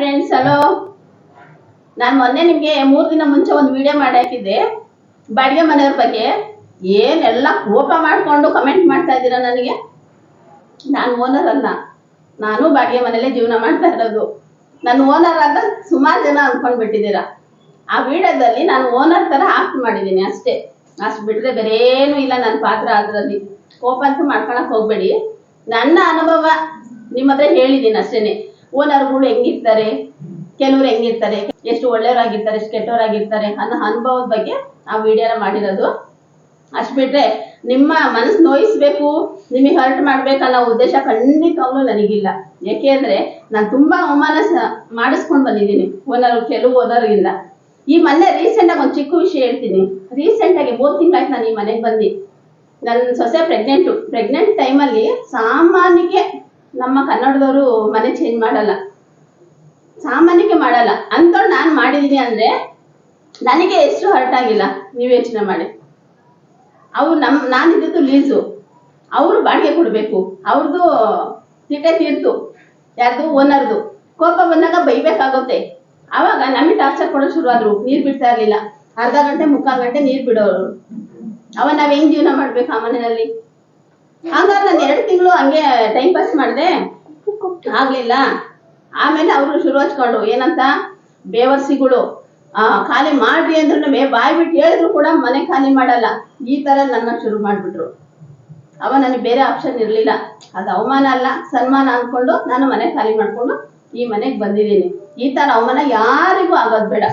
Friends hello ನಾನು ಮೊನ್ನೆ ನಿಮಗೆ ಮೂರು ದಿನ ಮುಂಚೆ ಒಂದು ವಿಡಿಯೋ ಮಾಡಾಕಿದ್ದೆ. ಬಾಡಿಗೆ ಮನೆಯವ್ರ ಬಗ್ಗೆ. ಏನೆಲ್ಲ ಕೋಪ ಮಾಡಿಕೊಂಡು ಕಮೆಂಟ್ ಮಾಡ್ತಾ ಇದ್ದೀರಾ ನನಗೆ? ನಾನು ಓನರ್ ಅಲ್ಲ. ನಾನು ಬಾಡಿಗೆ ಮನೆಯಲ್ಲೇ ಜೀವನ ಮಾಡ್ತಾ ಇರೋದು. ನಾನು ಓನರ್ ಅಂತ ಸುಮಾರು ಜನ ಅಂದ್ಕೊಂಡ್ಬಿಟ್ಟಿದ್ದೀರಾ ಆ ವಿಡಿಯೋದಲ್ಲಿ ನಾನು ಓನರ್ ಥರ ಆಕ್ಟ್ ಮಾಡಿದ್ದೀನಿ ಅಷ್ಟೇ. ಅಷ್ಟು ಬಿಟ್ಟರೆ ಬೇರೆ ಏನೂ ಇಲ್ಲ ನನ್ನ ಪಾತ್ರ ಅದರಲ್ಲಿ. ಕೋಪ ಅಂತ ಮಾಡ್ಕೊಳಕ್ಕೆ ಹೋಗ್ಬೇಡಿ. ನನ್ನ ಅನುಭವ ನಿಮ್ಮ ಹತ್ರ ಹೇಳಿದ್ದೀನಿ ಅಷ್ಟೇನೆ. ಓನರ್ಗಳು ಹೆಂಗಿರ್ತಾರೆ? ಕೆಲವ್ರು ಹೆಂಗಿರ್ತಾರೆ? ಎಷ್ಟು ಒಳ್ಳೆಯವರಾಗಿರ್ತಾರೆ, ಎಷ್ಟು ಕೆಟ್ಟವರಾಗಿರ್ತಾರೆ ಅನ್ನೋ ಅನುಭವದ ಬಗ್ಗೆ ಆ ವಿಡಿಯೋನ ಮಾಡಿರೋದು. ಅಷ್ಟು ಬಿಟ್ರೆ ನಿಮ್ಮ ಮನಸ್ಸು ನೋಯಿಸ್ಬೇಕು, ನಿಮಗೆ ಹರ್ಟ್ ಮಾಡ್ಬೇಕಲ್ಲ ಅನ್ನೋ ಉದ್ದೇಶ ಖಂಡಿತವಾಗ್ಲೂ ನನಗಿಲ್ಲ. ಯಾಕೆಂದ್ರೆ ನಾನು ತುಂಬಾ ಅವಮಾನ ಮಾಡಿಸ್ಕೊಂಡು ಬಂದಿದ್ದೀನಿ ಓನರ್, ಕೆಲವು ಓನರ್ಗಿಂದ ಈ ಮೊನ್ನೆ ರೀಸೆಂಟ್ ಆಗಿ ಒಂದು ಚಿಕ್ಕ ವಿಷಯ ಹೇಳ್ತೀನಿ. ರೀಸೆಂಟ್ ಆಗಿ ಮೂರು ತಿಂಗಳಾಯ್ತು ನಾನು ಈ ಮನೆಗೆ ಬಂದು. ನನ್ನ ಸೊಸೆ ಪ್ರೆಗ್ನೆಂಟು ಪ್ರೆಗ್ನೆಂಟ್ ಟೈಮಲ್ಲಿ ಸಾಮಾನ್ಯಕ್ಕೆ ನಮ್ಮ ಕನ್ನಡದವರು ಮನೆ ಚೇಂಜ್ ಮಾಡಲ್ಲ. ಸಾಮಾನ್ಯಕ್ಕೆ ಮಾಡಲ್ಲ. ಅಂತವ್ ನಾನು ಮಾಡಿದೀನಿ ಅಂದ್ರೆ ನನಗೆ ಎಷ್ಟು ಹರ್ಟ್ ಆಗಿಲ್ಲ, ನೀವು ಯೋಚನೆ ಮಾಡಿ. ಅವ್ರು ನಮ್, ನಾನು ಇದ್ದಿದ್ದು ಲೀಸು. ಅವರು ಬಾಡಿಗೆ ಕೊಡಬೇಕು. ಅವ್ರದ್ದು ತಿಟ್ಟೆ ತೀರ್ತು ಯಾರ್ದು? ಓನರ್ದು ಕೋಪ ಬಂದಾಗ ಬೈಬೇಕಾಗುತ್ತೆ. ಆವಾಗ ನಮಗೆ ಟಾರ್ಚರ್ ಕೊಡೋಕೆ ಶುರುವಾದ್ರು. ನೀರು ಬಿಡ್ತಾ ಇರಲಿಲ್ಲ. ಅರ್ಧ ಗಂಟೆ, ಮುಕ್ಕಾಲು ಗಂಟೆ ನೀರು ಬಿಡೋರು. ಅವಾಗ ನಾವು ಹೆಂಗ್ ಜೀವನ ಮಾಡ್ಬೇಕು ಆ ಮನೆಯಲ್ಲಿ? ಹಂಗಾದ್ರೆ ನಾನು ಎರಡು ತಿಂಗಳು ಹಂಗೆ ಟೈಮ್ ಪಾಸ್ ಮಾಡಿದೆ. ಆಗ್ಲಿಲ್ಲ. ಆಮೇಲೆ ಅವರು ಶುರು ಹಚ್ಕೊಂಡು ಏನಂತ? ಬೇವರ್ಸಿಗಳು. ಆ, ಖಾಲಿ ಮಾಡ್ರಿ ಅಂದ್ರೂ ಬಾಯ್ ಬಿಟ್ಟು ಹೇಳಿದ್ರು ಕೂಡ ಮನೆ ಖಾಲಿ ಮಾಡಲ್ಲ. ಈ ತರ ನನ್ನ ಶುರು ಮಾಡ್ಬಿಟ್ರು. ಅವ ನನಗೆ ಬೇರೆ ಆಪ್ಷನ್ ಇರಲಿಲ್ಲ. ಅದು ಅವಮಾನ ಅಲ್ಲ, ಸನ್ಮಾನ ಅಂದ್ಕೊಂಡು ನಾನು ಮನೆ ಖಾಲಿ ಮಾಡ್ಕೊಂಡು ಈ ಮನೆಗೆ ಬಂದಿದ್ದೀನಿ. ಈ ತರ ಅವಮಾನ ಯಾರಿಗೂ ಆಗೋದ್ ಬೇಡ.